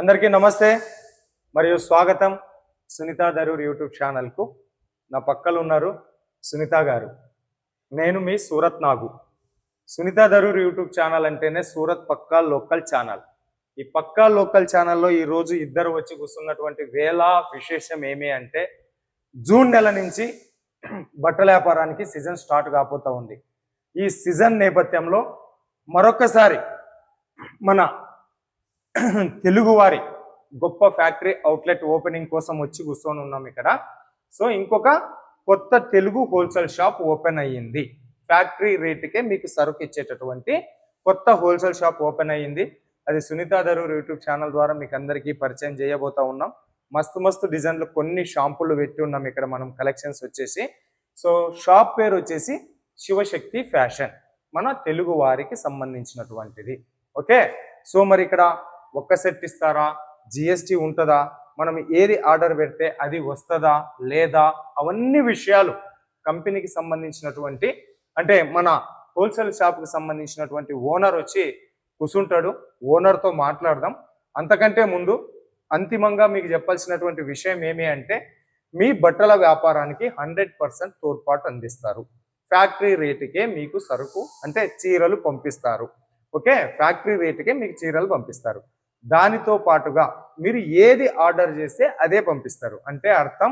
అందరికీ నమస్తే మరియు స్వాగతం సునీత దరూర్ యూట్యూబ్ ఛానల్కు. నా పక్కలు ఉన్నారు సునీత గారు. నేను మీ సూరత్ నాగు. సునీత దరూర్ యూట్యూబ్ ఛానల్ అంటేనే సూరత్ పక్కా లోకల్ ఛానల్. ఈ పక్కా లోకల్ ఛానల్లో ఈరోజు ఇద్దరు వచ్చి కూర్చున్నటువంటి వేళ విశేషం ఏమి అంటే జూన్ నెల నుంచి బట్టల వ్యాపారానికి సీజన్ స్టార్ట్ కాకపోతూ ఉంది. ఈ సీజన్ నేపథ్యంలో మరొకసారి మన తెలుగువారి గొప్ప ఫ్యాక్టరీ అవుట్లెట్ ఓపెనింగ్ కోసం వచ్చి కూర్చొని ఉన్నాం ఇక్కడ. సో ఇంకొక కొత్త తెలుగు హోల్సేల్ షాప్ ఓపెన్ అయ్యింది. ఫ్యాక్టరీ రేటుకే మీకు సరుకు ఇచ్చేటటువంటి కొత్త హోల్సేల్ షాప్ ఓపెన్ అయ్యింది. అది సునీత దరూర్ యూట్యూబ్ ఛానల్ ద్వారా మీకు అందరికీ పరిచయం చేయబోతా ఉన్నాం. మస్తు మస్తు డిజైన్లు కొన్ని షాంపులు పెట్టి ఉన్నాం ఇక్కడ మనం కలెక్షన్స్ వచ్చేసి. సో షాప్ పేరు వచ్చేసి శివశక్తి ఫ్యాషన్. మన తెలుగు వారికి సంబంధించినటువంటిది. ఓకే? సో మరి ఇక్కడ ఒక్క సెట్ ఇస్తారా? జిఎస్టి ఉంటుందా? మనం ఏది ఆర్డర్ పెడితే అది వస్తుందా? లేదా? అవన్నీ విషయాలు కంపెనీకి సంబంధించినటువంటి అంటే మన హోల్సేల్ షాప్కి సంబంధించినటువంటి ఓనర్ వచ్చి కూర్చుంటాడు ఓనర్తో మాట్లాడదాం. అంతకంటే ముందు అంతిమంగా మీకు చెప్పాల్సినటువంటి విషయం ఏమి అంటే మీ బట్టల వ్యాపారానికి హండ్రెడ్ పర్సెంట్ తోడ్పాటు అందిస్తారు. ఫ్యాక్టరీ రేటుకే మీకు సరుకు అంటే చీరలు పంపిస్తారు. ఓకే? ఫ్యాక్టరీ రేటుకే మీకు చీరలు పంపిస్తారు. దానితో పాటుగా మీరు ఏది ఆర్డర్ చేస్తే అదే పంపిస్తారు. అంటే అర్థం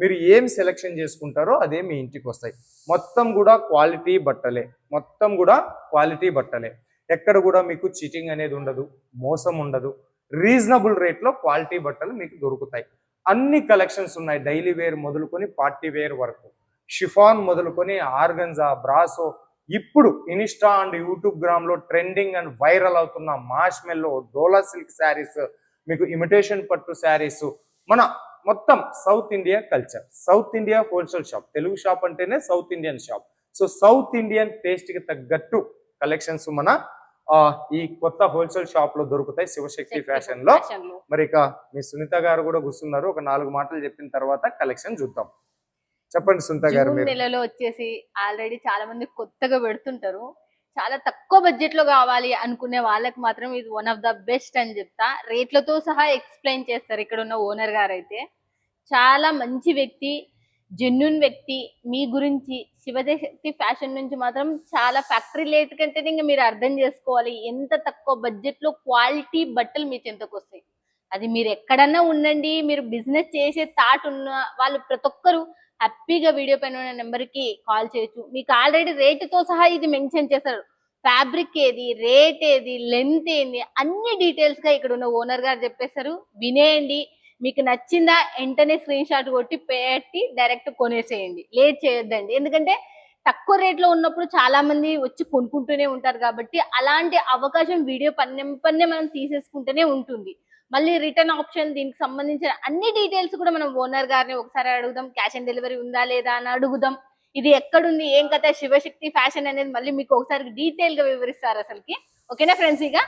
మీరు ఏం సెలెక్షన్ చేసుకుంటారో అదే మీ ఇంటికి వస్తాయి. మొత్తం కూడా క్వాలిటీ బట్టలే. మొత్తం కూడా క్వాలిటీ బట్టలే. ఎక్కడ కూడా మీకు చీటింగ్ అనేది ఉండదు మోసం ఉండదు. రీజనబుల్ రేట్లో క్వాలిటీ బట్టలు మీకు దొరుకుతాయి. అన్ని కలెక్షన్స్ ఉన్నాయి. డైలీ వేర్ మొదలుకొని పార్టీ వేర్ వరకు. షిఫాన్ మొదలుకొని ఆర్గన్జా బ్రాసో ఇప్పుడు ఇన్స్టా అండ్ యూట్యూబ్ గ్రామ్లో ట్రెండింగ్ అండ్ వైరల్ అవుతున్న మాష్ మెల్లో డోలా సిల్క్ శారీస్ మీకు ఇమిటేషన్ పట్టు శారీస్ మన మొత్తం south India culture south India wholesale shop Telugu shop అంటేనే south Indian shop so south Indian టేస్ట్కి తగ్గట్టు కలెక్షన్స్ మన ఆ, ఈ కొత్త హోల్సేల్ షాప్లో దొరుకుతాయి శివశక్తి ఫ్యాషన్లో. మరి ఇక మీ సునీత గారు కూడా కూర్చున్నారు. ఒక నాలుగు మాటలు చెప్పిన తర్వాత కలెక్షన్ చూద్దాం. చెప్పండి సునీత గారు జూన్ నెలలో వచ్చేసి ఆల్రెడీ చాలా మంది కొత్తగా పెడుతుంటారు. చాలా తక్కువ బడ్జెట్లో కావాలి అనుకునే వాళ్ళకి మాత్రం ఇది వన్ ఆఫ్ ద బెస్ట్ అని చెప్తా. రేట్లతో సహా ఎక్స్ప్లెయిన్ చేస్తారు ఇక్కడ ఉన్న ఓనర్ గారు అయితే చాలా మంచి వ్యక్తి జెన్యున్ వ్యక్తి మీ గురించి శివశక్తి ఫ్యాషన్ నుంచి మాత్రం చాలా ఫ్యాక్టరీ రేట్ కంటే ఇంకా మీరు అర్థం చేసుకోవాలి. ఎంత తక్కువ బడ్జెట్లో క్వాలిటీ బట్టలు మీ చెంతకు వస్తాయి. అది మీరు ఎక్కడన్నా ఉండండి మీరు బిజినెస్ చేసే థాట్ ఉన్న వాళ్ళు ప్రతి ఒక్కరు హ్యాపీగా వీడియో పైన ఉన్న నెంబర్కి కాల్ చేయొచ్చు. మీకు ఆల్రెడీ రేటుతో సహా ఇది మెన్షన్ చేశారు. ఫ్యాబ్రిక్ ఏది రేట్ ఏది లెంత్ ఏంది అన్ని డీటెయిల్స్గా ఇక్కడ ఉన్న ఓనర్ గారు చెప్పేశారు. వినేయండి. మీకు నచ్చిందా వెంటనే స్క్రీన్ షాట్ కొట్టి పెట్టి డైరెక్ట్ కొనేసేయండి. లేట్ చేయొద్దండి. ఎందుకంటే తక్కువ రేట్లో ఉన్నప్పుడు చాలా మంది వచ్చి కొనుక్కుంటూనే ఉంటారు కాబట్టి అలాంటి అవకాశం వీడియో పన్నెం పన్నే మనం తీసేసుకుంటూనే ఉంటుంది. మళ్ళీ రిటర్న్ ఆప్షన్ దీనికి సంబంధించిన అన్ని డీటెయిల్స్ కూడా మనం ఓనర్ గారిని ఒకసారి అడుగుదాం క్యాష్ ఆన్ డెలివరీ ఉందా లేదా అని అడుగుదాం. ఇది ఎక్కడుంది ఏం కథ శివశక్తి ఫ్యాషన్ అనేది మళ్ళీ మీకు ఒకసారి డీటెయిల్గా వివరిస్తారు అసలుకి. ఓకేనా ఫ్రెండ్స్? ఇక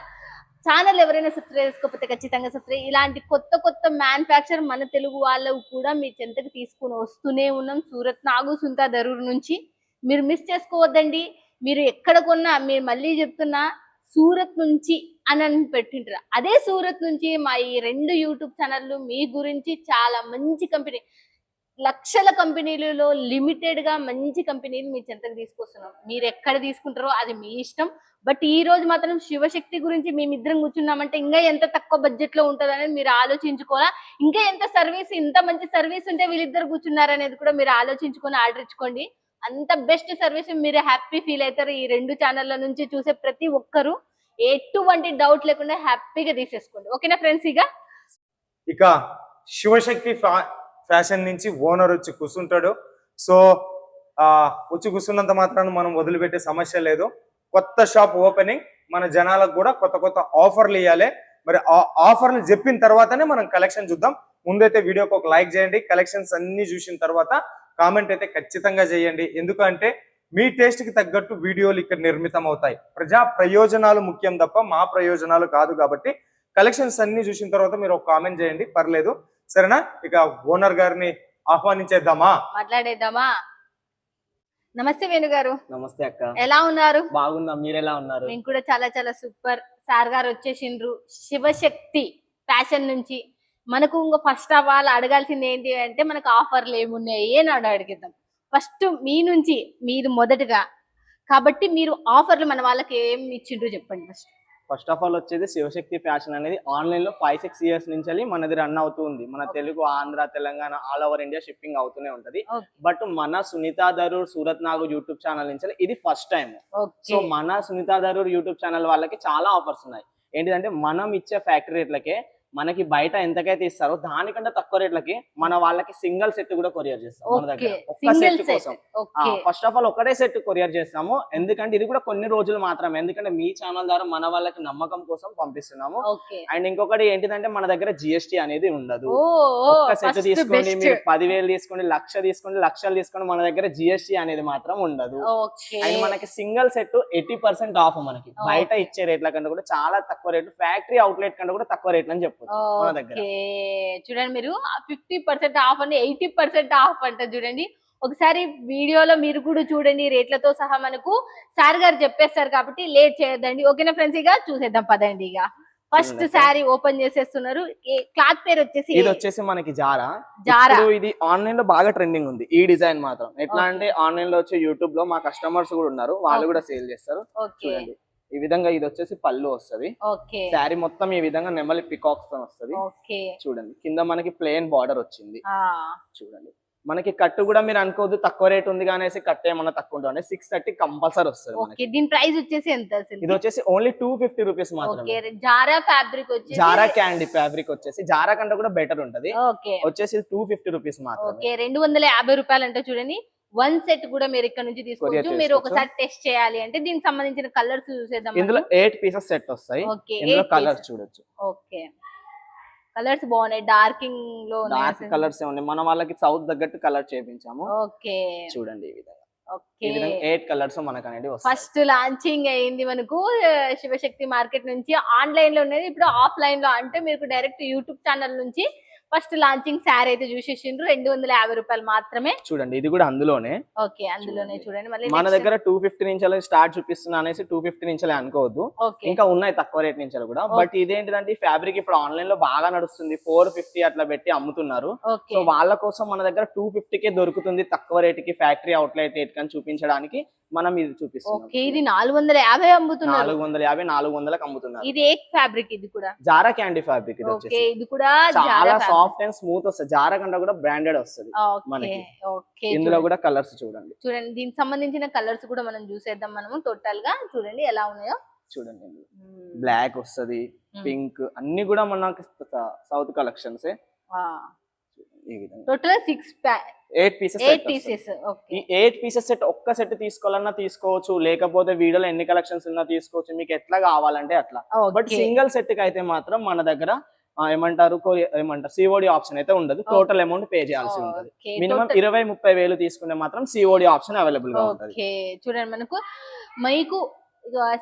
ఛానల్ ఎవరైనా సబ్స్క్రైబ్ చేసుకోకపోతే ఖచ్చితంగా సబ్స్క్రైబ్ ఇలాంటి కొత్త కొత్త మ్యానుఫ్యాక్చర్ మన తెలుగు వాళ్ళు కూడా మీ చెంతకు తీసుకుని వస్తూనే ఉన్నాం. సూరత్ నాగు సుంతా దరూర్ నుంచి. మీరు మిస్ చేసుకోవద్దండి. మీరు ఎక్కడ కొన్నా మీరు మళ్ళీ చెప్తున్నా సూరత్ నుంచి అని అని పెట్టింటారు అదే సూరత్ నుంచి మా ఈ రెండు యూట్యూబ్ ఛానళ్ళు మీ గురించి చాలా మంచి కంపెనీ లక్షల కంపెనీలలో లిమిటెడ్గా మంచి కంపెనీలు మీ చెంతకు తీసుకొస్తున్నాం. మీరు ఎక్కడ తీసుకుంటారో అది మీ ఇష్టం. బట్ ఈ రోజు మాత్రం శివశక్తి గురించి మేమిద్దరం కూర్చున్నామంటే ఇంకా ఎంత తక్కువ బడ్జెట్లో ఉంటుంది అనేది మీరు ఆలోచించుకోవాలా? ఇంకా ఎంత సర్వీస్ ఇంత మంచి సర్వీస్ ఉంటే వీళ్ళిద్దరు కూర్చున్నారు అనేది కూడా మీరు ఆలోచించుకొని ఆర్డర్ ఇచ్చుకోండి. అంత బెస్ట్ సర్వీస్ మీరు హ్యాపీ ఫీల్ అవుతారు. ఈ రెండు ఛానళ్ళ నుంచి చూసే ప్రతి ఒక్కరు ఎటువంటి డౌట్ లేకుండా హ్యాపీగా తీసేసుకోండి. ఓకేనా ఫ్రెండ్స్ ఇక? ఇక శివశక్తి ఫ్యా- ఫ్యాషన్ నుంచి ఓనర్ వచ్చి కూర్చుంటాడు సో వచ్చి కూర్చున్నంత మాత్రాన్ని మనం వదిలిపెట్టే సమస్య లేదు. కొత్త షాప్ ఓపెనింగ్ మన జనాలకు కూడా కొత్త కొత్త ఆఫర్లు ఇవ్వాలి మరి ఆ ఆఫర్లు చెప్పిన తర్వాతనే మనం కలెక్షన్ చూద్దాం. ముందైతే వీడియోకి ఒక లైక్ చేయండి. కలెక్షన్స్ అన్ని చూసిన తర్వాత కామెంట్ అయితే ఖచ్చితంగా చేయండి. ఎందుకంటే మీ టేస్ట్కి తగ్గట్టు వీడియోలు ఇక్కడ నిర్మితం అవుతాయి. ప్రజా ప్రయోజనాలు ముఖ్యం తప్ప మా ప్రయోజనాలు కాదు కాబట్టి కలెక్షన్స్ అన్ని చూసిన తర్వాత మీరు ఒక కామెంట్ చేయండి. పర్లేదు. సరేనా? ఇక ఓనర్ గారిని ఆహ్వానించేద్దామా? మాట్లాడేద్దామా? నమస్తే వేణు గారు. నమస్తే అక్క. ఎలా ఉన్నారు? బాగున్నా. మీరు ఎలా ఉన్నారు? మేము కూడా చాలా చాలా సూపర్. సార్ గారు వచ్చేసిండ్రు. శివశక్తి ఫ్యాషన్ నుంచి. మనకు ఇంకా ఫస్ట్ ఆఫ్ ఆల్ అడగాల్సింది ఏంటి అంటే మనకు ఆఫర్లు ఏమున్నాయి అని అడ- అడిగిద్దాం. ఫస్ట్ మీ నుంచి మీరు మొదటగా. కాబట్టి మీరు ఆఫర్లు మన వాళ్ళకి ఏం ఇచ్చిండ్రు చెప్పండి ఫస్ట్ ఫస్ట్ ఆఫ్ ఆల్ వచ్చేది శివశక్తి ఫ్యాషన్ అనేది ఆన్లైన్లో ఫైవ్ సిక్స్ ఇయర్స్ నుంచి మనది రన్ అవుతుంది మన. Telugu Andhra Telangana all over India shipping అవుతూనే ఉంటది. బట్ మన సునీత ధరూర్ సూరత్ నాగు యూట్యూబ్ ఛానల్ నుంచి ఇది ఫస్ట్ టైం సో మన సునీత ధరూర్ యూట్యూబ్ ఛానల్ వాళ్ళకి చాలా ఆఫర్స్ ఉన్నాయి. ఏంటిదంటే మనం ఇచ్చే ఫ్యాక్టరీ రేట్లకే మనకి బయట ఎంతకైతే ఇస్తారో దానికంటే తక్కువ రేట్లకి మన వాళ్ళకి సింగిల్ సెట్ కూడా కొరియర్ చేస్తాం మన దగ్గర. ఒక్క సెట్ కోసం. ఫస్ట్ ఆఫ్ ఆల్ ఒకటే సెట్ కొరియర్ చేస్తాము. ఎందుకంటే ఇది కూడా కొన్ని రోజులు మాత్రమే. ఎందుకంటే మీ ఛానల్ ద్వారా మన వాళ్ళకి నమ్మకం కోసం పంపిస్తున్నాము. అండ్ ఇంకొకటి ఏంటిదంటే మన దగ్గర జిఎస్టీ అనేది ఉండదు. ఒక్క సెట్ తీసుకోండి మీరు పదివేలు తీసుకోండి లక్ష తీసుకోండి లక్షలు తీసుకోండి మన దగ్గర జిఎస్టీ అనేది మాత్రం ఉండదు. అండ్ మనకి single set eighty percent off మనకి. బయట ఇచ్చే రేట్ల కంటే కూడా చాలా తక్కువ రేట్లు ఫ్యాక్టరీ అవుట్లెట్ కంటే కూడా తక్కువ రేట్లు అని చెప్పొచ్చు చూడండి మీరు ఫిఫ్టీ పర్సెంట్ ఆఫ్ అండి ఎయిటీ పర్సెంట్ ఆఫ్ అంట చూడండి. ఒకసారి వీడియోలో మీరు కూడా చూడండి రేట్లతో సహా మనకు సార్ గారు చెప్పేస్తారు కాబట్టి లేట్ చేయొద్దండి. ఓకేనా ఫ్రెండ్స్? ఇక చూసేద్దాం పదండి ఇక. ఫస్ట్. శారీ ఓపెన్ చేసేస్తున్నారు. క్లాత్ పేరు వచ్చేసి ఇది వచ్చేసి మనకి జారా. జారా. ఇది ఆన్లైన్లో బాగా ట్రెండింగ్ ఉంది ఈ డిజైన్ మాత్రం. ఎట్లా. అంటే ఆన్లైన్లో వచ్చి యూట్యూబ్లో మా కస్టమర్స్ కూడా ఉన్నారు వాళ్ళు. కూడా సేల్ చేస్తారు. చూడండి. ఈ విధంగా ఇది వచ్చేసి పళ్ళు వస్తది. ఓకే. శారీ మొత్తం ఈ విధంగా నెమలి పికాక్స్తో వస్తది. చూడండి కింద మనకి ప్లెయిన్ బార్డర్ వచ్చింది. చూడండి మనకి కట్టు కూడా మీరు అనుకోవద్దు తక్కువ రేట్ ఉంది కానీ సిక్స్ ఏమన్నా తక్కువ ఉంటుంది సిక్స్ థర్టీ కంపల్సరీ వస్తుంది దీని ప్రైస్ వచ్చేసి ఎంత ఇది వచ్చేసి only two fifty rupees okay మాత్రమే Zara fabric Zara candy fabric వచ్చేసి. జారా కంటే కూడా బెటర్ ఉంటది. ఓకే. వచ్చేసి టూ ఫిఫ్టీ రూపీస్ మాత్రమే. ఓకే రెండు వందల యాభై రూపాయలు అంటే చూడండి. వన్ సెట్ కూడా మీరు ఇక్కడ నుంచి తీసుకోవచ్చు. మీరు. ఒకసారి టెస్ట్ చేయాలి అంటే దీనికి సంబంధించిన కలర్స్ చూసేద్దాం ఇందులో ఎయిట్ పీసెస్ సెట్ వస్తాయి. ఇందులో కలర్స్ చూడొచ్చు. ఓకే. కలర్స్ బాగున్నాయి. డార్కింగ్లో డార్క్. కలర్స్ ఉన్నాయి. మన వాళ్ళకి సౌత్ తగ్గట్టు కలర్ చేపించాము. ఓకే. చూడండి ఈ విధంగా. ఎయిట్ కలర్స్ మనకు అనేది ఫస్ట్ లాంచింగ్ అయింది మనకు శివశక్తి మార్కెట్ నుంచి. ఆన్లైన్లో ఉన్నది. ఇప్పుడు ఆఫ్లైన్లో అంటే మీకు డైరెక్ట్ యూట్యూబ్ ఛానల్ నుంచి ఫస్ట్ లాంచింగ్ శారీ అయితే చూసేసిండ్రు. రెండు వందల యాభై రూపాయలు మాత్రమే. చూడండి ఇది కూడా అందులోనే. ఓకే అందులోనే చూడండి. మళ్ళీ మన దగ్గర టూ ఫిఫ్టీ నుంచి స్టార్ట్ చూపిస్తున్నా అనేసి టూ ఫిఫ్టీ నుంచి అనుకోవద్దు. ఇంకా ఉన్నాయి తక్కువ రేట్ నుంచి కూడా. బట్ ఇదేంటిదంటే ఫ్యాబ్రిక్ ఇప్పుడు ఆన్లైన్లో బాగా నడుస్తుంది. ఫోర్ ఫిఫ్టీ అట్లా పెట్టి అమ్ముతున్నారు. సో వాళ్ళ కోసం మన దగ్గర టూ కే దొరుకుతుంది తక్కువ రేట్కి ఫ్యాక్టరీ అవుట్లెట్ రేట్ కని చూపించడానికి మనం ఇది చూపిస్తున్నాం. ఓకే ఇది నాలుగు వందల యాభై అమ్ముతున్నారు. నాలుగు వందల యాభై నాలుగు వందలకు అమ్ముతున్నారు. ఇది ఏ ఫ్యాబ్రిక్ ఇది కూడా. జారా క్యాండీ ఫ్యాబ్రిక్ ఇది కూడా చాలా సాఫ్ట్ అండ్ స్మూత్ వస్తుంది. జారా కంటే కూడా బ్రాండెడ్ వస్తుంది మనకి. ఓకే ఇందులో కూడా కలర్స్ చూడండి. చూడండి దీనికి సంబంధించిన కలర్స్ కూడా మనం చూసేద్దాం మనము. టోటల్గా చూడండి ఎలా ఉన్నాయో. చూడండి బ్లాక్ వస్తది పింక్ అన్ని కూడా మనకి south collections total six eight pieces eight pieces ఈ ఎయిట్ పీసెస్ సెట్ ఒక్క సెట్ తీసుకోవాలన్నా తీసుకోవచ్చు. లేకపోతే వీడియోలో ఎన్ని కలెక్షన్స్ ఉన్నా తీసుకోవచ్చు. మీకు ఎట్లా కావాలంటే అట్లా. బట్ సింగిల్ సెట్కి అయితే మాత్రం మన దగ్గర ఏమంటారు? ఏమంటారు? సిఓడి ఆప్షన్ అయితే ఉండదు. టోటల్ అమౌంట్ పే చేయాల్సి ఉంటుంది. మినిమం ఇరవై ముప్పై వేలు తీసుకుంటే మాత్రం సిఓడి ఆప్షన్ అవైలబుల్గా ఉంటుంది. చూడండి మనకు. మీకు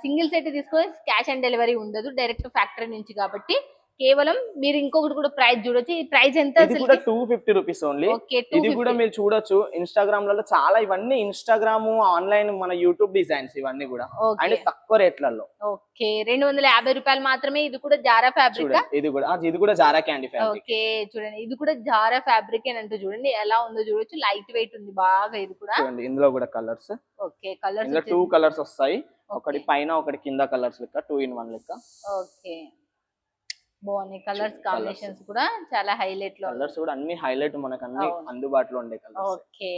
సింగిల్ సెట్ తీసుకొని క్యాష్ ఆన్ డెలివరీ ఉండదు. డైరెక్ట్ ఫ్యాక్టరీ నుంచి కాబట్టి. కేవలం మీరు ఇంకొకటి కూడా ప్రైస్ చూడొచ్చు. ఈ ప్రైస్ ఎంత ఇది కూడా two fifty rupees only okay ఇది కూడా మీరు చూడొచ్చు. ఇన్స్టాగ్రామ్లలో చాలా ఇవన్నీ ఇన్స్టాగ్రామ్ ఆన్లైన్ మన యూట్యూబ్ డిజైన్స్ ఇవన్నీ కూడా. అండ్ తక్కువ రేట్లలో ఓకే రెండు వందల యాభై రూపాయలు మాత్రమే ఇది కూడా జారా ఫ్యాబ్రిక్ ఇది కూడా ఇది కూడా జారా క్యాండీ ఫ్యాబ్రిక్ ఓకే చూడండి ఇది కూడా జారా ఫ్యాబ్రిక్ అని అంటూ చూడండి ఎలా ఉందో చూడొచ్చు. లైట్ వెయిట్ ఉంది బాగా ఇది కూడా. చూడండి ఇందులో కూడా colours okay colours two colours వస్తాయి. ఒకటి పైన ఒకటి కింద కలర్స్ లెక్క టూ ఇన్ వన్ లెక్క. ఓకే. బాగున్నాయి కలర్స్ కాంబినేషన్స్ కూడా చాలా హైలైట్లో. కలర్స్ కూడా అన్ని హైలైట్ మనకు అన్ని. అందుబాటులో ఉండే కలర్స్ ఓకే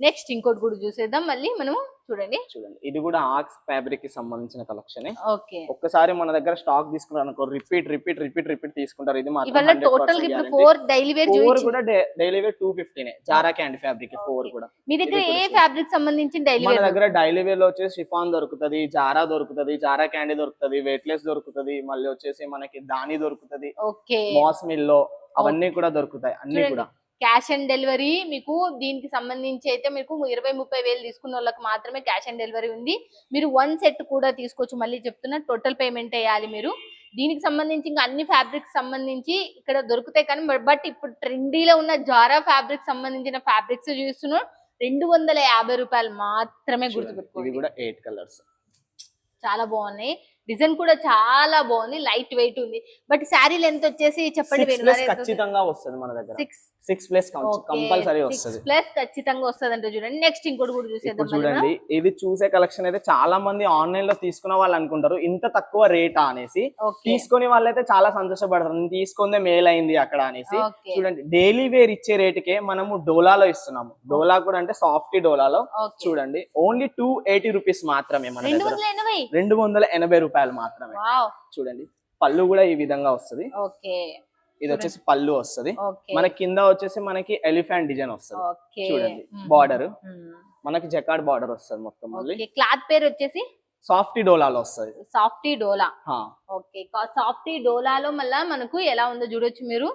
నెక్స్ట్ ఇంకోటి కూడా చూసేద్దాం. మళ్ళీ మనము చూడండి. చూడండి. ఇది కూడా ఆక్స్ ఫ్యాబ్రిక్కి సంబంధించిన కలెక్షన్. ఓకే. ఒక్కసారి మన దగ్గర స్టాక్ తీసుకున్నారు అనుకో రిపీట్ రిపీట్ రిపీట్ రిపీట్ తీసుకుంటారు. ఇది ఇవల్ల total four daily wear four కూడా డైలీ వేర్ టూ ఫిఫ్టీనే జారా క్యాండీ ఫ్యాబ్రిక్ ఫోర్. కూడా. మీ దగ్గర ఏ ఫ్యాబ్రిక్ సంబంధించి డైలీ మన దగ్గర డైలీ వేర్లో వచ్చేసి షిఫాన్ దొరుకుతది జారా దొరుకుతది జారా క్యాండీ దొరుకుతది వెయిట్లెస్ దొరుకుతది మళ్ళీ వచ్చేసి మనకి దాని దొరుకుతది ఓకే. మాస్ మిల్లో అవన్నీ కూడా దొరుకుతాయి అన్ని. కూడా. క్యాష్ ఆన్ డెలివరీ మీకు దీనికి సంబంధించి అయితే మీకు ఇరవై ముప్పై వేలు తీసుకున్న వాళ్ళకి మాత్రమే క్యాష్ ఆన్ డెలివరీ ఉంది. మీరు వన్ సెట్ కూడా తీసుకోవచ్చు. మళ్ళీ చెప్తున్నా టోటల్ పేమెంట్ వేయాలి మీరు. దీనికి సంబంధించి ఇంకా అన్ని ఫ్యాబ్రిక్స్ సంబంధించి ఇక్కడ దొరుకుతాయి కానీ బట్ ఇప్పుడు ట్రెండీలో ఉన్న జారా ఫ్యాబ్రిక్ సంబంధించిన ఫ్యాబ్రిక్స్ చూస్తున్నాం. రెండు వందల యాభై రూపాయలు మాత్రమే గుర్తుపెట్టుకోండి. కూడా ఎయిట్ కలర్స్. చాలా బాగున్నాయి. డిజైన్ కూడా చాలా బాగుంది లైట్ వెయిట్ ఉంది. బట్ శారీ లెంత్ వచ్చేసి చెప్పండి ఖచ్చితంగా వస్తుంది మన దగ్గర. సిక్స్ సిక్స్ ప్లస్ కంపల్సరీ వస్తుంది. ప్లస్ ఖచ్చితంగా వస్తుంది అంటే చూడండి. నెక్స్ట్ ఇంకోటి కూడా మనం. చూడండి ఇది చూసే కలెక్షన్ అయితే చాలా మంది ఆన్లైన్లో తీసుకున్న వాళ్ళు అనుకుంటారు ఇంత తక్కువ రేటా అనేసి. తీసుకునే వాళ్ళైతే చాలా సంతోషపడతారు. తీసుకుందే మేల్ అయింది అక్కడ అనేసి. చూడండి డైలీ వేర్ ఇచ్చే రేటుకే మనము డోలాలో ఇస్తున్నాము. డోలా కూడా అంటే సాఫ్ట్ డోలాలో. చూడండి ఓన్లీ టూ ఎయిటీ రూపీస్ మాత్రమే మన రెండు వందల ఎనభై? రెండు వందల ఎనభై రూపాయలు మాత్రమే. చూడండి. పళ్ళు కూడా ఈ విధంగా వస్తది. ఓకే. ఇది వచ్చేసి పళ్ళు వస్తది. మన కింద వచ్చేసి మనకి ఎలిఫెంట్ డిజైన్ వస్తుంది. చూడండి. బార్డర్. మనకి జకాడ్ బార్డర్ వస్తుంది మొత్తం మళ్ళీ. క్లాత్ పేరు వచ్చేసి? సాఫ్ట్ డోలాలో వస్తుంది. సాఫ్టీ డోలా. ఓకే. సాఫ్టీ డోలాలో మళ్ళా మనకు ఎలా ఉందో చూడొచ్చు మీరు.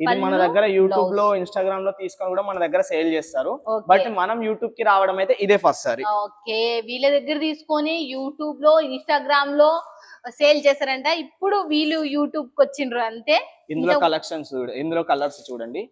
ఇది మన దగ్గర యూట్యూబ్. లో ఇన్స్టాగ్రామ్లో తీసుకొని కూడా మన దగ్గర సేల్ చేస్తారు. బట్ మనం యూట్యూబ్కి రావడం అయితే ఇదే ఫస్ట్ సారి ఓకే వీళ్ళ దగ్గర తీసుకొని యూట్యూబ్లో ఇన్స్టాగ్రామ్లో సేల్ చేశారంట ఇప్పుడు వీళ్ళు యూట్యూబ్కి వచ్చిండ్రు అంతే. ఇందులో కలెక్షన్స్ ఇందులో కలర్స్ చూడండి.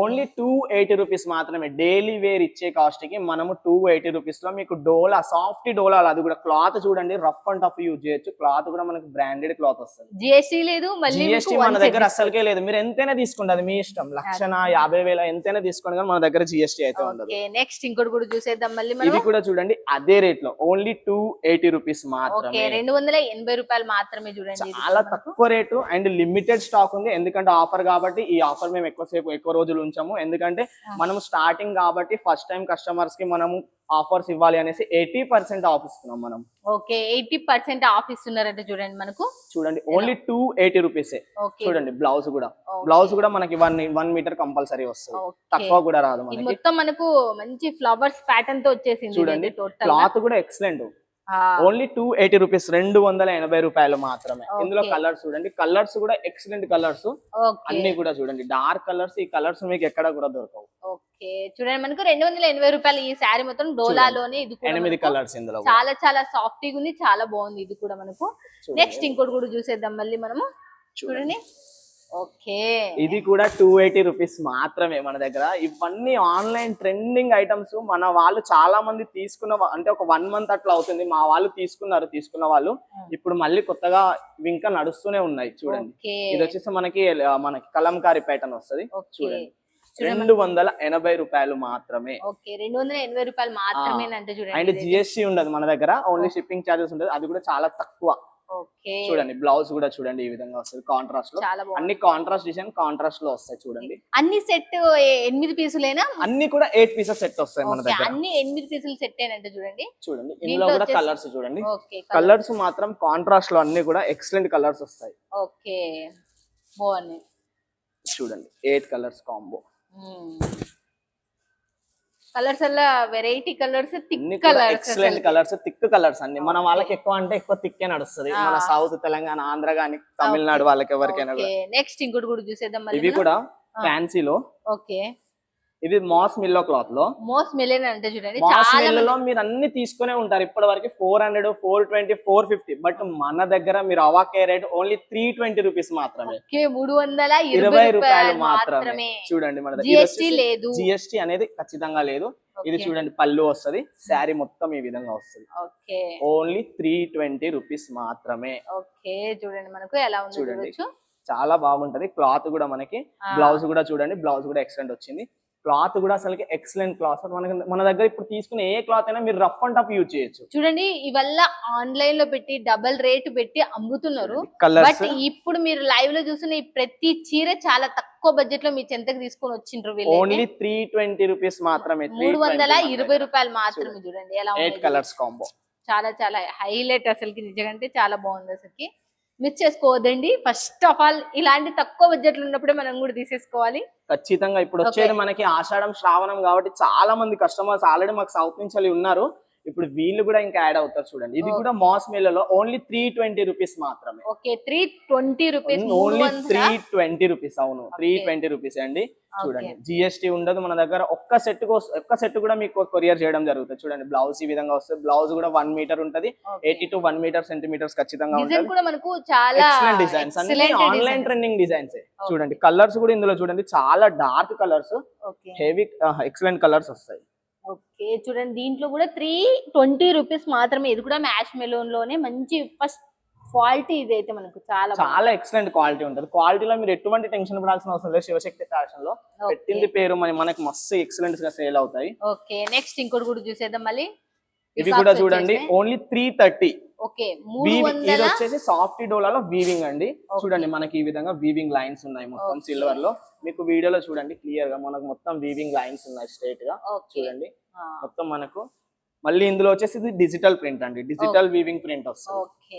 ఓన్లీ టూ ఎయిటీ రూపీస్ మాత్రమే డైలీ వేర్ ఇచ్చే కాస్ట్కి మనము టూ ఎయిటీ రూపీస్లో మీకు డోలా సాఫ్ట్ డోలా అది కూడా. క్లాత్ చూడండి రఫ్ అండ్ టఫ్ యూజ్ చేయొచ్చు. క్లాత్ కూడా మనకి బ్రాండెడ్ క్లాత్ వస్తుంది. జిఎస్టీ లేదు జిఎస్టీ మన దగ్గర అసలుకే లేదు. మీరు ఎంతైనా తీసుకోండి అది మీ ఇష్టం. లక్షణ యాభై వేల ఎంతైనా తీసుకోండి కానీ మన దగ్గర జిఎస్టీ అయితే ఉండదు. నెక్స్ట్ ఇంకోటి కూడా చూసేద్దాం మళ్ళీ ఇది కూడా చూడండి అదే రేట్లో ఓన్లీ టూ ఎయిటీ రూపీస్ మాత్రమే. రెండు వందల ఎనభై రూపాయలు మాత్రమే చూడండి చాలా. తక్కువ రేటు అండ్ లిమిటెడ్ స్టాక్ ఉంది. ఎందుకంటే ఆఫర్ కాబట్టి ఈ ఆఫర్ మేము ఎక్కువసేపు ఎక్కువ రోజులు ఉంచాము. ఎందుకంటే మనం స్టార్టింగ్ కాబట్టి ఫస్ట్ టైం కస్టమర్స్కి మనము ఆఫర్స్ ఇవ్వాలి అనేసి ఎయిటీ పర్సెంట్ ఆఫ్ ఇస్తున్నాం మనం. ఓకే ఎయిటీ పర్సెంట్ ఆఫ్ ఇస్తున్నారంటే చూడండి మనకు. చూడండి ఓన్లీ టూ ఎయిటీ రూపీస్. చూడండి బ్లౌజ్ కూడా. బ్లౌజ్ కూడా మనకి వన్ వన్ మీటర్ కంపల్సరీ వస్తుంది. తక్కువ కూడా రాదు మొత్తం మనకు మంచి ఫ్లవర్స్ ప్యాటర్న్తో వచ్చేసింది చూడండి క్లాత్ కూడా excellent. Only two eighty rupees రెండు వందల ఎనభై రూపాయలు మాత్రమే. ఇందులో కలర్స్ చూడండి. కలర్స్ కూడా ఎక్సలెంట్ కలర్స్. అన్ని కూడా చూడండి. డార్క్ కలర్స్ ఈ కలర్స్ మీకు ఎక్కడ కూడా దొరకవు. ఓకే. చూడండి మనకు రెండు వందల ఎనభై రూపాయలు ఈ శారీ మొత్తం డోలాలోనే ఇది ఎనిమిది కలర్స్ ఇందులో. చాలా చాలా సాఫ్ట్గా ఉంది చాలా బాగుంది ఇది కూడా మనకు. నెక్స్ట్ ఇంకోటి కూడా చూసేద్దాం మళ్ళీ మనము. చూడండి. ఇది కూడా టూ ఎయిటీ రూపీస్ మాత్రమే మన దగ్గర. ఇవన్నీ ఆన్లైన్ ట్రెండింగ్ ఐటమ్స్ మన వాళ్ళు చాలా మంది తీసుకున్న అంటే ఒక వన్ మంత్ అట్లా అవుతుంది. మా వాళ్ళు తీసుకున్నారు తీసుకున్న వాళ్ళు. ఇప్పుడు మళ్ళీ కొత్తగా ఇవి ఇంకా నడుస్తూనే ఉన్నాయి చూడండి. ఇది వచ్చేసి మనకి మనకి కలంకారీ ప్యాటర్న్ వస్తది. చూడండి. రెండు వందల ఎనభై రూపాయలు మాత్రమే. రెండు వందల ఎనభై రూపాయలు మాత్రమే అండ్. జిఎస్టీ ఉండదు మన దగ్గర. ఓన్లీ షిప్పింగ్ చార్జెస్ ఉంటుంది అది కూడా చాలా తక్కువ. చూడండి బ్లౌజ్ కూడా చూడండి ఈ విధంగా వస్తుంది కాంట్రాస్ట్లో. అన్ని కాంట్రాస్ట్ డిజైన్ కాంట్రాస్ట్లో వస్తాయి చూడండి. అన్ని సెట్ ఎనిమిది పీసులేనా? అన్ని కూడా ఎయిట్ పీసెస్ సెట్ వస్తాయి మన దగ్గర. అన్ని ఎనిమిది పీసులు సెట్ అంటే చూడండి. చూడండి ఇందులో కూడా కలర్స్ చూడండి. కలర్స్ మాత్రం కాంట్రాస్ట్లో అన్ని కూడా ఎక్సలెంట్ కలర్స్ వస్తాయి. ఓకే బాగున్నాయి. చూడండి ఎయిట్ కలర్స్ కాంబో కలర్స్ అలా variety colours thick colours excellent colours thick colours అన్ని. మన వాళ్ళకి ఎక్కువ అంటే ఎక్కువ థిక్కే నడుస్తుంది. మన సౌత్ తెలంగాణ ఆంధ్ర గాని తమిళనాడు వాళ్ళకి ఎవరికైనా నెక్స్ట్ ఇంకోటి కూడా చూసేద్దాం ఇవి. కూడా. ఫ్యాన్సీలో. ఓకే. ఇది మాస్ మిల్లో క్లాత్లో. మోస్ట్ మిలియన్ అంటే చూడండి మాస్ చాలా మీరు అన్ని తీసుకునే ఉంటారు. ఇప్పటి వరకు four hundred four twenty four fifty but మన దగ్గర మీరు అవాకే rate only three twenty rupees మాత్రమే. ఓకే మూడు వందల ఇరవై రూపాయలు మాత్రమే. చూడండి మన జిఎస్టీ లేదు. జిఎస్టీ అనేది ఖచ్చితంగా లేదు. ఇది. చూడండి పళ్ళు వస్తది. శారీ మొత్తం ఈ విధంగా వస్తది. Okay. Only three twenty rupees మాత్రమే. ఓకే చూడండి మనకు ఎలా ఉందో చూడండి. చూడొచ్చు. చాలా బాగుంటది. క్లాత్ కూడా మనకి ఆ. బ్లౌజ్ కూడా చూడండి బ్లౌజ్ కూడా ఎక్సలెంట్ వచ్చింది. క్లాత్ కూడా అసలుకి ఎక్సలెంట్ క్లాత్. మనకి మన దగ్గర ఇప్పుడు తీసుకునే ఏ క్లాత్ అయినా మీరు రఫ్ అండ్ టఫ్ యూజ్ చేయొచ్చు. చూడండి ఇవల్ల ఆన్లైన్లో పెట్టి డబల్ రేట్ పెట్టి అమ్ముతున్నారు. బట్ ఇప్పుడు మీరు లైవ్లో చూసిన ఈ ప్రతి చీర చాలా తక్కువ బడ్జెట్లో మీ చెంతకు తీసుకొని వచ్చిండ్రు ఓన్లీ త్రీ ట్వంటీ రూపీస్ మాత్రమే మూడు వందల ఇరవై రూపాయలు మాత్రమే చూడండి ఎలా ఎయిట్ కలర్స్ కాంబో చాలా చాలా హైలైట్ అసలుకి నిజంగా చాలా బాగుంది అసలుకి. మిస్ చేసుకోవద్దండి. ఫస్ట్ ఆఫ్ ఆల్ ఇలాంటి తక్కువ బడ్జెట్లు ఉన్నప్పుడే మనం కూడా తీసేసుకోవాలి. ఖచ్చితంగా. ఇప్పుడు వచ్చేది మనకి ఆషాఢం శ్రావణం కాబట్టి చాలా మంది కస్టమర్స్ ఆల్రెడీ మాకు సౌత్ నుంచి ఉన్నారు. ఇప్పుడు వీళ్ళు కూడా ఇంకా యాడ్ అవుతారు చూడండి. ఇది కూడా మాస్ మేలలో ఓన్లీ త్రీ ట్వంటీ రూపీస్ మాత్రమే. Okay three twenty rupees only three twenty rupees అవును. త్రీ. ట్వంటీ రూపీస్ అండి? చూడండి. జిఎస్టీ ఉండదు మన దగ్గర. ఒక్క సెట్ ఒక్క సెట్ కూడా మీకు కొరియర్ చేయడం జరుగుతుంది. చూడండి బ్లౌజ్ ఈ విధంగా వస్తుంది. బ్లౌజ్ కూడా వన్ మీటర్ ఉంటది. Eighty to one metre centimetres ఖచ్చితంగా ఉంటుంది. డిజైన్స్ అన్ని ఆన్లైన్. ట్రెండింగ్ డిజైన్స్ చూడండి కలర్స్ కూడా ఇందులో చూడండి. చాలా dark colours heavy excellent colours వస్తాయి. ఓకే చూడండి. దీంట్లో కూడా త్రీ ట్వంటీ రూపీస్ మాత్రమే. ఇది కూడా మ్యాష్ మెలోన్లోనే మంచి ఫస్ట్ క్వాలిటీ ఇదైతే మనకు చాలా చాలా ఎక్సలెంట్ క్వాలిటీ ఉంటుంది. క్వాలిటీలో మీరు ఎటువంటి టెన్షన్ పడాల్సిన అవసరం లేదు. శివశక్తి ఫ్యాషన్లో పెట్టింది పేరు మరి మనకి మస్తు ఎక్సలెంట్గా సేల్ అవుతాయి. ఓకే నెక్స్ట్ ఇంకోటి కూడా చూసేద్దాం మళ్ళీ. ఇవి కూడా చూడండి. ఓన్లీ త్రీ థర్టీ ఓకే ఇది వచ్చేసి సాఫ్ట్ డోలాలో వీవింగ్ అండి. చూడండి మనకి ఈ విధంగా వీవింగ్ లైన్స్ ఉన్నాయి మొత్తం. సిల్వర్లో మీకు వీడియోలో చూడండి క్లియర్గా మనకు మొత్తం వీవింగ్ లైన్స్ ఉన్నాయి స్ట్రైట్గా. చూడండి. మొత్తం మనకు మళ్ళీ ఇందులో వచ్చేసి ఇది డిజిటల్ ప్రింట్ అండి. డిజిటల్ వీవింగ్ ప్రింట్ వస్తుంది.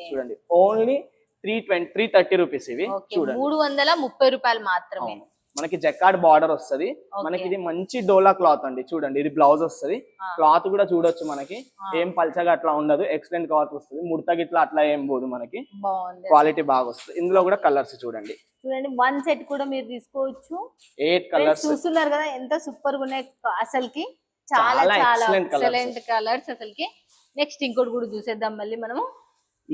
చూడండి only three twenty three thirty rupees ఇవి. చూడండి. మూడు వందల ముప్పై రూపాయలు మాత్రమే. మనకి జకార్డ్ బార్డర్ వస్తది. మనకి ఇది మంచి డోలా క్లాత్ అండి. చూడండి ఇది బ్లౌజ్ వస్తది. క్లాత్ కూడా చూడొచ్చు మనకి. ఏం పల్చగా అట్లా ఉండదు. ఎక్సలెంట్ క్లాత్ వస్తుంది. ముడత గిట్లా అట్లా ఏం పోదు మనకి. క్వాలిటీ బాగా వస్తుంది. ఇందులో కూడా కలర్స్ చూడండి. చూడండి వన్ సెట్ కూడా మీరు తీసుకోవచ్చు. ఎయిట్ కలర్స్ చూస్తున్నారు కదా ఎంత సూపర్గా ఉన్నాయి అసలుకి. చాలా చాలా. ఎక్సలెంట్ కలర్స్ అసలుకి. నెక్స్ట్ ఇంకోటి కూడా చూసేద్దాం మళ్ళీ మనము.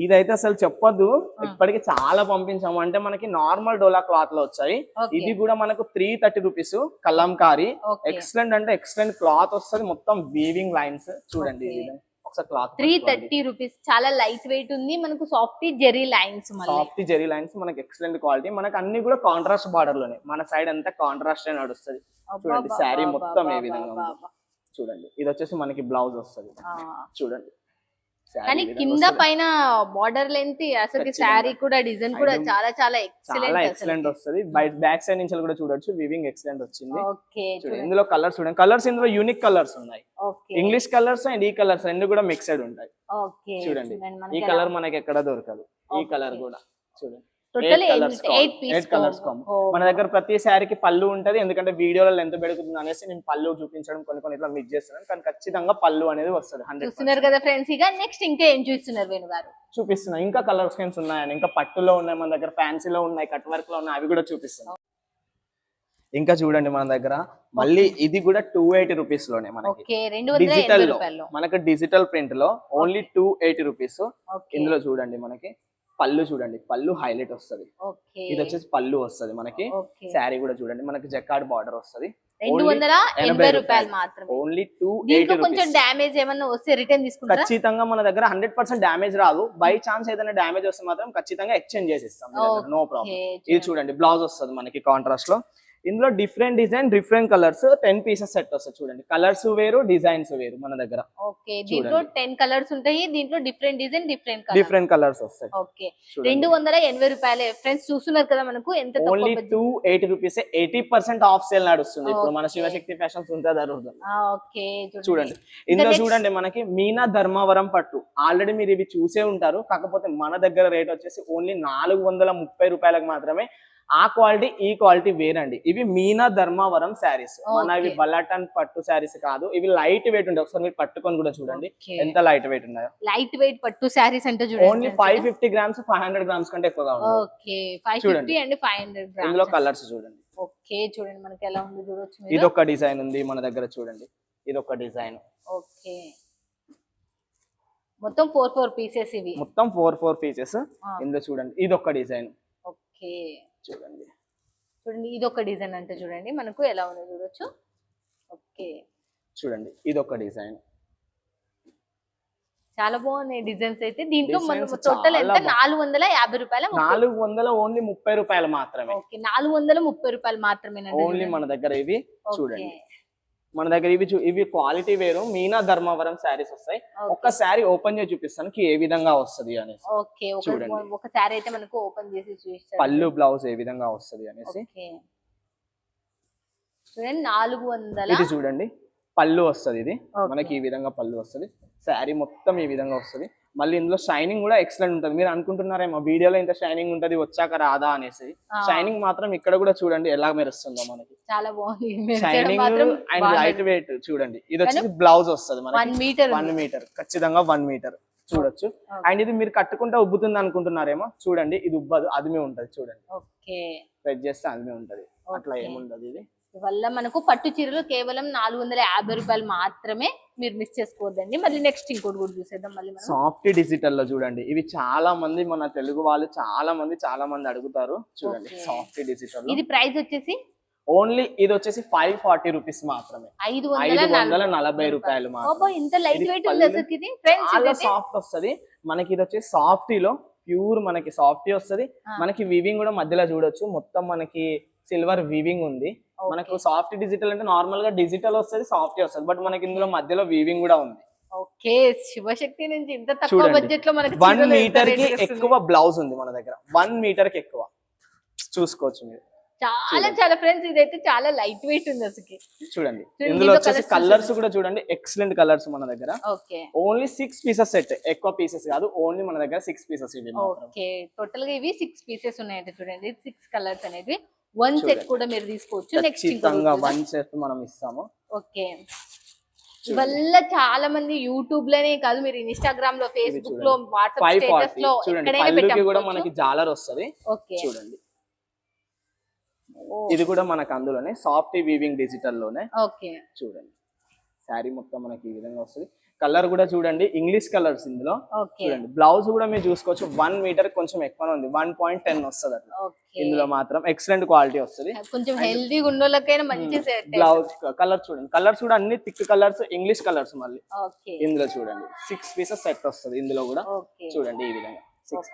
ఇదైతే అసలు చెప్పొద్దు. ఇప్పటికి చాలా పంపించాము. అంటే మనకి నార్మల్ డోలా క్లాత్లో వచ్చాయి ఇది కూడా మనకు three thirty rupees Kalamkari. Excellent అంటే ఎక్సలెంట్ క్లాత్ వస్తుంది. మొత్తం వీవింగ్ లైన్స్ చూడండి త్రీ థర్టీ రూపీస్ చాలా లైట్ వెయిట్ ఉంది. మనకు soft zari lines soft zari lines మనకి ఎక్సలెంట్ క్వాలిటీ మనకి అన్ని కూడా కాంట్రాస్ట్ బార్డర్లోనే. మన సైడ్ అంతా కాంట్రాస్ట్ నడుస్తుంది. చూడండి, saree మొత్తం ఏ విధంగా. చూడండి. ఇది వచ్చేసి మనకి బ్లౌజ్ వస్తుంది. చూడండి. కానీ కింద. పైన బార్డర్ లెంత్ అసలు. శారీ కూడా డిజైన్ కూడా చాలా చాలా ఎక్సలెంట్ ఎక్సలెంట్ వస్తుంది. బ్యాక్ సైడ్ నుంచి కూడా చూడొచ్చు. వివింగ్ ఎక్సలెంట్ వచ్చింది. ఇందులో కలర్స్ చూడండి. కలర్స్ ఇందులో యూనిక్ కలర్స్ ఉన్నాయి. ఇంగ్లీష్ కలర్స్ అండ్ ఈ కలర్స్ రెండు కూడా మిక్స్డ్ ఉంటాయి. చూడండి. ఈ కలర్ మనకి ఎక్కడ దొరకదు. ఈ. కలర్ కూడా. చూడండి. టోటల్. Eight combo. మన దగ్గర ప్రతి శారీకి పళ్ళు ఉంటది. ఎందుకంటే వీడియోలో లెంత్ పెరుగుతుంది అనేసి నేను పళ్ళు చూపించడం కొన్ని కొన్ని ఇట్లా మిక్స్ చేస్తున్నాను. కానీ ఖచ్చితంగా పళ్ళు అనేది వస్తుంది చూస్తున్నారు కదా ఫ్రెండ్స్ ఇక నెక్స్ట్ ఇంకా ఏం చూస్తున్నారు వేణు గారు? చూపిస్తున్నా. ఇంకా కలర్ స్కీమ్స్ ఉన్నాయని ఇంకా పట్టులో ఉన్నాయి మన దగ్గర ఫ్యాన్సీలో ఉన్నాయి కట్ వర్క్లో ఉన్నాయి. అవి కూడా చూపిస్తున్నా. ఇంకా చూడండి మన దగ్గర. మళ్ళీ ఇది కూడా టూ ఎయిటీ రూపీస్లోనే మనకి. డిజిటల్లో. మనకి డిజిటల్ ప్రింట్లో ఓన్లీ టూ ఎయిటీ రూపీస్ ఇందులో చూడండి మనకి. పళ్ళు చూడండి పళ్ళు హైలైట్ వస్తది. ఇది వచ్చేసి పళ్ళు వస్తది మనకి. శారీ కూడా చూడండి మనకి జకార్డ్ బార్డర్ వస్తది. రెండు only వందల ఎనభై ఎనభై రూపాయలు. రూపాయలు. మాత్రమే. ఓన్లీ టూ కొంచెం డ్యామేజ్ ఏమన్నా వస్తే రిటర్న్ తీసుకుంటారా? ఖచ్చితంగా మన దగ్గర హండ్రెడ్ పర్సెంట్ డ్యామేజ్ రాదు. బై ఛాన్స్ ఏదైనా డ్యామేజ్ వస్తే మాత్రం ఖచ్చితంగా ఎక్స్చేంజ్ చేసి ఇస్తాం నో ప్రాబ్లం ఇది చూడండి. బ్లౌజ్ వస్తుంది మనకి కాంట్రాస్ట్లో. ఇందులో different design different colours ten pieces set వస్తుంది చూడండి. కలర్స్ వేరు డిజైన్స్ వేరు మన దగ్గర. ఓకే దీంట్లో టెన్ కలర్స్ ఉంటాయి. దీంట్లో different design different different colours వస్తాయి. ఓకే. రెండు వందల ఎనభై రూపాయలే. ఫ్రెండ్స్ చూస్తున్నారు కదా మనకు ఎంత only. Two eighty rupees eighty percent off sale నడుస్తుంది. ఇప్పుడు మన. శివశక్తి ఫ్యాషన్స్ ఉంటుంది జరుగుతుంది ఆ, ఓకే చూడండి. ఇందులో చూడండి మనకి మీనా ధర్మవరం పట్టు. ఆల్రెడీ మీరు ఇవి చూసే ఉంటారు. కాకపోతే మన దగ్గర రేట్ వచ్చేసి ఓన్లీ నాలుగు వందల ముప్పై రూపాయలకు మాత్రమే ఆ క్వాలిటీ ఈ క్వాలిటీ వేరండి. ఇవి మీనా ధర్మవరం శారీస్. మన ఇవి. బలాటన్ పట్టు శారీస్ కాదు. ఇవి లైట్ వెయిట్ ఉంటాయి ఒకసారి మీరు పట్టుకొని కూడా చూడండి. ఎంత లైట్ వెయిట్ ఉన్నాయో. లైట్ వెయిట్ పట్టు శారీస్ అంటే only five fifty grams five hundred grams కంటే ఎక్కువగా చూడండి. హండ్రెడ్ ఇందులో కలర్స్ చూడండి. ఓకే. చూడండి మనకి ఎలా ఉందో చూడొచ్చు ఇది ఒక డిజైన్ ఉంది మన దగ్గర చూడండి. ఇది ఒక డిజైన్ ఓకే. మొత్తం ఫోర్ ఫోర్ పీసెస్ ఇవి. మొత్తం ఫోర్ ఫోర్ పీసెస్. ఇందులో చూడండి. ఇది ఒక డిజైన్ ఓకే. చూడండి. చూడండి ఇది ఒక డిజైన్ అంటే చూడండి మనకు ఎలా ఉందో చూడొచ్చు. ఓకే. చూడండి ఇది ఒక డిజైన్. చాలా బాగున్నాయి డిజైన్స్ అయితే. దీంట్లో టోటల్ ఎంత. నాలుగు వందల యాభై రూపాయల నాలుగు వందల ఓన్లీ ముప్పై రూపాయలు మాత్రమే. ఓకే నాలుగు వందల ముప్పై రూపాయలు మాత్రమే ఓన్లీ మన దగ్గర ఇవి చూడండి. మన దగ్గర ఇవి ఇవి క్వాలిటీ వేరు. మీనా ధర్మవరం శారీస్ వస్తాయి. ఒక్క శారీ ఓపెన్ చేసి చూపిస్తాను. ఏ విధంగా వస్తది అనేసి. ఓకే. చూడండి. ఒక సారీ అయితే మనకు ఓపెన్ చేసి చూపిస్తారు. పళ్ళు బ్లౌజ్ ఏ విధంగా వస్తది అనేసి. చూడండి నాలుగు వందల ఇది చూడండి. పళ్ళు వస్తది ఇది. మనకి ఈ విధంగా పళ్ళు వస్తది. శారీ మొత్తం ఈ విధంగా వస్తది. మళ్ళీ ఇందులో షైనింగ్ కూడా ఎక్సలెంట్ ఉంటుంది. మీరు అనుకుంటున్నారేమో వీడియోలో ఇంత షైనింగ్ ఉంటది వచ్చాక రాదా అనేసి. షైనింగ్ మాత్రం ఇక్కడ కూడా చూడండి ఎలా మెరుస్తుందో మనకి. చాలా బాగుంది. షైనింగ్ అండ్ లైట్ వెయిట్ చూడండి. ఇది వచ్చేసి బ్లౌజ్ వస్తది వన్ మనకి మీటర్ వన్ మీటర్. ఖచ్చితంగా వన్ మీటర్ చూడొచ్చు. అండ్ ఇది మీరు కట్టుకుంటే ఉబ్బుతుంది అనుకుంటున్నారేమో చూడండి ఇది ఉబ్బదు అదిమే ఉంటది చూడండి. ప్రెస్ చేస్తే అదిమే ఉంటది. అట్లా. ఏముండదు ఇది. వల్ల మనకు పట్టు చీరలు కేవలం నాలుగు వందల యాభై రూపాయలు మాత్రమే మీరు మిస్ చేసుకోవద్దండి. మళ్ళీ నెక్స్ట్ ఇంకోటి కూడా చూసేద్దాం. మళ్ళీ సాఫ్ట్ డిజిటల్లో చూడండి. ఇవి చాలా మంది మన తెలుగు వాళ్ళు చాలా మంది చాలా మంది అడుగుతారు. చూడండి. సాఫ్ట్ డిజిటల్ ఇది ప్రైస్ వచ్చేసి? ఓన్లీ ఇది వచ్చేసి ఫైవ్ ఫార్టీ రూపీస్ మాత్రమే. ఐదు వందల నలభై రూపాయలు చాలా సాఫ్ట్ వస్తది. మనకి ఇది వచ్చేసి సాఫ్ట్లో ప్యూర్ మనకి సాఫ్ట్ వస్తది. మనకి వీవింగ్ కూడా మధ్యలో చూడొచ్చు. మొత్తం మనకి సిల్వర్ వీవింగ్ ఉంది. మనకు సాఫ్ట్ డిజిటల్ అంటే నార్మల్గా డిజిటల్ వస్తుంది సాఫ్ట్ వస్తుంది. బట్ మనకి ఇందులో మధ్యలో వీవింగ్ కూడా ఉంది. ఓకే. శివశక్తి నుంచి ఇంత తక్కువ. బడ్జెట్లో మనకి వన్ మీటర్కి? ఎక్కువ బ్లౌజ్ ఉంది మన దగ్గర. వన్ మీటర్కి ఎక్కువ. చూసుకోవచ్చు మీరు. చాలా. చాలా ఫ్రెండ్స్ ఇదైతే చాలా లైట్ వెయిట్ ఉంది అసలు చూడండి. ఇందులో వచ్చేసి కలర్స్. కూడా చూడండి. ఎక్సలెంట్ కలర్స్ మన దగ్గర. Okay. Only six pieces set ఎక్కువ పీసెస్ కాదు ఓన్లీ మన దగ్గర సిక్స్ పీసెస్ ఇవి. ఓకే. టోటల్గా ఇవి సిక్స్ పీసెస్ ఉన్నాయండి చూడండి. సిక్స్ కలర్స్ అనేది వన్ సెట్. కూడా మీరు తీసుకోవచ్చు. నెక్స్ట్ వన్ సెట్ మనం ఇస్తాము. ఓకే. వల్ల చాలా మంది యూట్యూబ్లోనే కాదు మీరు ఇన్స్టాగ్రామ్లో ఫేస్బుక్లో వాట్సాప్ స్టేటస్లో ఎక్కడైనా కూడా మనకి జాలర్ వస్తది. ఓకే. చూడండి. ఇది కూడా మనకు అందులోనే సాఫ్ట్ వీవింగ్ డిజిటల్లోనే ఓకే. చూడండి. శారీ మొత్తం మనకి ఈ విధంగా వస్తుంది. కలర్ కూడా చూడండి. ఇంగ్లీష్ కలర్స్ ఇందులో. చూడండి. బ్లౌజ్ కూడా మీరు చూసుకోవచ్చు. వన్ మీటర్ కొంచెం ఎక్కువ ఉంది. వన్ పాయింట్ టెన్ వస్తుంది అట్లా. ఇందులో మాత్రం ఎక్సలెంట్ క్వాలిటీ వస్తుంది. కొంచెం హెల్దీగా ఉన్న వాళ్ళకైనా మంచి బ్లౌజ్ కలర్ చూడండి. కలర్స్ కూడా అన్ని థిక్ కలర్స్ ఇంగ్లీష్ కలర్స్ మళ్ళీ. ఇందులో చూడండి. సిక్స్ పీసెస్ సెట్ వస్తుంది ఇందులో కూడా. చూడండి ఈ విధంగా. సిక్స్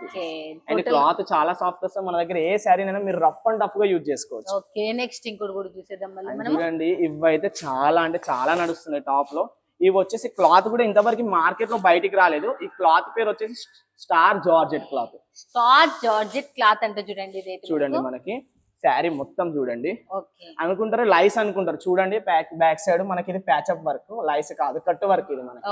అండ్ క్లాత్ చాలా సాఫ్ట్ వస్తుంది. మన దగ్గర ఏ శారీ అయినా మీరు రఫ్ అండ్ టఫ్గా యూజ్ చేసుకోవచ్చు. నెక్స్ట్ ఇంకోటి కూడా చూసేద్దాం చూడండి ఇవి అయితే చాలా అంటే చాలా నడుస్తున్నాయి టాప్లో ఇవి వచ్చేసి క్లాత్ కూడా ఇంతవరకు మార్కెట్లో బయటికి రాలేదు. ఈ క్లాత్ పేరు వచ్చేసి star georgette cloth. Star georgette cloth అంటే చూడండి చూడండి మనకి. శారీ మొత్తం చూడండి. అనుకుంటారు లైస్ అనుకుంటారు. చూడండి బ్యాక్ సైడ్ మనకి ఇది ప్యాచప్ వర్క్ లైస్ కాదు కట్ వర్క్ ఇది మనకి.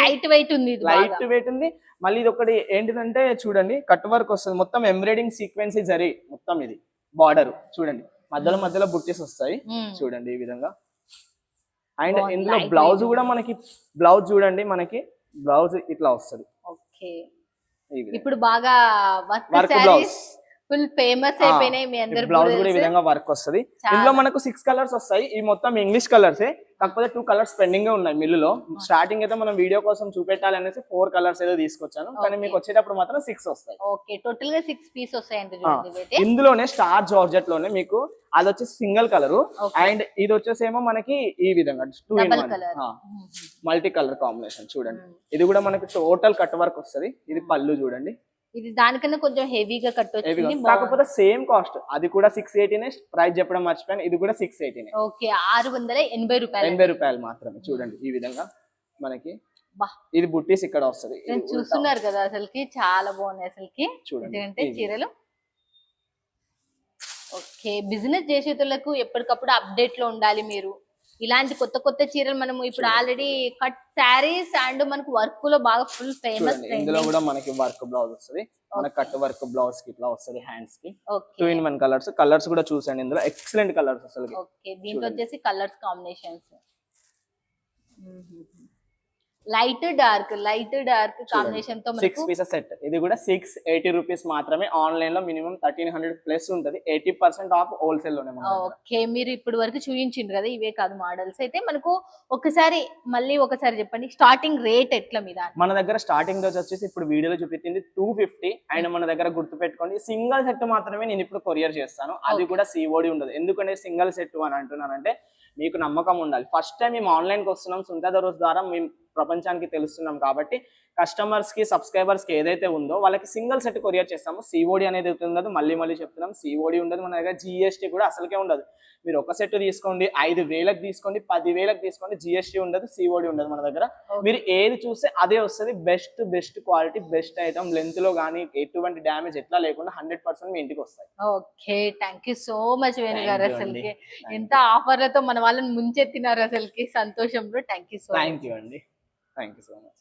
లైట్ వెయిట్ ఉంది లైట్. వెయిట్ ఉంది. మళ్ళీ ఇది ఒకటి ఏంటిదంటే చూడండి కట్ వర్క్ వస్తుంది. మొత్తం ఎంబ్రాయిడింగ్ సీక్వెన్స్ జరి మొత్తం ఇది. బార్డర్ చూడండి. మధ్యలో మధ్యలో బుట్టీస్ వస్తాయి. చూడండి ఈ విధంగా. అండ్ ఇందులో బ్లౌజ్ కూడా మనకి బ్లౌజ్ చూడండి మనకి బ్లౌజ్ ఇట్లా వస్తుంది. ఇప్పుడు బాగా వర్క్ blouse. ఫుల్ ఫేమస్ అయిపోయినాయి మీ అందరు బ్లౌజ్ కూడా ఈ విధంగా వర్క్ వస్తుంది ఇందులో మనకు సిక్స్ కలర్స్ వస్తాయి. ఈ మొత్తం ఇంగ్లీష్ కలర్స్ కాకపోతే టూ కలర్స్ పెండింగ్ ఉన్నాయి మిల్లులో. స్టార్టింగ్ అయితే మనం వీడియో కోసం చూపెట్టాలి అనేసి ఫోర్ కలర్స్ ఏదో తీసుకొచ్చాను. కానీ. మీకు వచ్చేటప్పుడు మాత్రం సిక్స్ వస్తాయి. ఓకే. టోటల్గా సిక్స్ పీస్ ఇవైతే. ఇందులోనే స్టార్ జార్జెట్లోనే మీకు అది వచ్చేసి సింగిల్ కలర్. అండ్ ఇది వచ్చేసి ఏమో మనకి ఈ విధంగా two in multi colour combination చూడండి. ఇది కూడా మనకి టోటల్ కట్ వర్క్ వస్తది. ఇది పళ్ళు చూడండి. ఇది దానికన్నా కొంచెం హెవీగా కట్ వచ్చింది. కాకపోతే సేమ్ కాస్ట్. అది కూడా సిక్స్ ఎయిటీనే ప్రైస్ చెప్పడం మర్చిపోయాను. ఇది కూడా సిక్స్ ఎయిటీనే ఓకే ఆరు వందల ఎనభై రూపాయలు. ఎనభై రూపాయలు మాత్రమే. చూడండి ఈ విధంగా మనకి. ఇది బుట్టీస్ ఇక్కడ వస్తది. చూస్తున్నారు కదా అసలుకి చాలా బాగున్నాయి అసలుకి. చూడండి చీరలు. ఓకే బిజినెస్ చేసేటోళ్ళకు ఎప్పటికప్పుడు అప్డేట్లో ఉండాలి మీరు. ఇలాంటి కొత్త కొత్త చీరలు మనము ఇప్పుడు. ఆల్రెడీ కట్ శారీస్ అండ్ మనకు వర్క్లో బాగా ఫుల్ ఫేమస్ ఇందులో కూడా మనకి వర్క్ బ్లౌజ్ వస్తది. మన కట్ వర్క్ బ్లౌజ్కి ఇట్లా వస్తది హ్యాండ్స్కి. Two in one colours colours కూడా చూసండి ఇందులో. ఎక్సలెంట్ కలర్స్ అసలు ఓకే దీంట్లో. వచ్చేసి colours combinations light dark light dark కాంబినేషన్తో సిక్స్ పీసెస్ సెట్. ఇది కూడా సిక్స్ ఎయిటీ రూపీస్ మాత్రమే ఆన్లైన్లో మినిమం థర్టీన్ హండ్రెడ్ ప్లస్ ఉంటది. ఎయిటీ పర్సెంట్ ఆఫ్ హోల్సేల్లోనే. ఓకే మీరు ఇప్పుడు వరకు చూపించిండ్రు కదా ఇవే కాదు మోడల్స్. అయితే మనకు ఒకసారి మళ్ళీ ఒకసారి చెప్పండి స్టార్టింగ్ రేట్ ఎట్లా మీద మన దగ్గర స్టార్టింగ్ రోజు వచ్చేసి ఇప్పుడు వీడియోలో చూపించింది టూ ఫిఫ్టీ అండ్ మన దగ్గర గుర్తు పెట్టుకోండి సింగిల్ సెట్ మాత్రమే నేను ఇప్పుడు కొరియర్ చేస్తాను. అది. కూడా సిఓడి ఉండదు. ఎందుకంటే సింగిల్ సెట్ అని అంటున్నానంటే మీకు నమ్మకం ఉండాలి. ఫస్ట్ టైం మేము ఆన్లైన్కి వస్తున్నాం. సుందర రోజు ద్వారా మేము ప్రపంచానికి తెలుస్తున్నాం కాబట్టి కస్టమర్స్కి సబ్స్క్రైబర్స్కి ఏదైతే ఉందో వాళ్ళకి సింగిల్ సెట్ కొరియర్ చేస్తాము. సిఓడి అనేది ఉండదు మళ్ళీ మళ్ళీ చెప్తున్నాం. సిఓడి ఉండదు మన దగ్గర జిఎస్టీ కూడా అసలుకే ఉండదు. మీరు ఒక సెట్ తీసుకోండి ఐదు వేలకు తీసుకోండి పది వేలకు తీసుకోండి జిఎస్టీ ఉండదు సిఓడి ఉండదు మన దగ్గర. మీరు ఏది చూస్తే అదే వస్తుంది. Best best quality best item. లెంత్లో కానీ ఎటువంటి డ్యామేజ్ ఎట్లా లేకుండా హండ్రెడ్ పర్సెంట్ మీ ఇంటికి వస్తాయి. Okay. Thank you so much Venu గారు అసలుకి. ఎంత ఆఫర్లతో మన వాళ్ళని ముంచెత్తినారు అసలుకి. సంతోషంలో thank you so thank you అండి. Thank you so much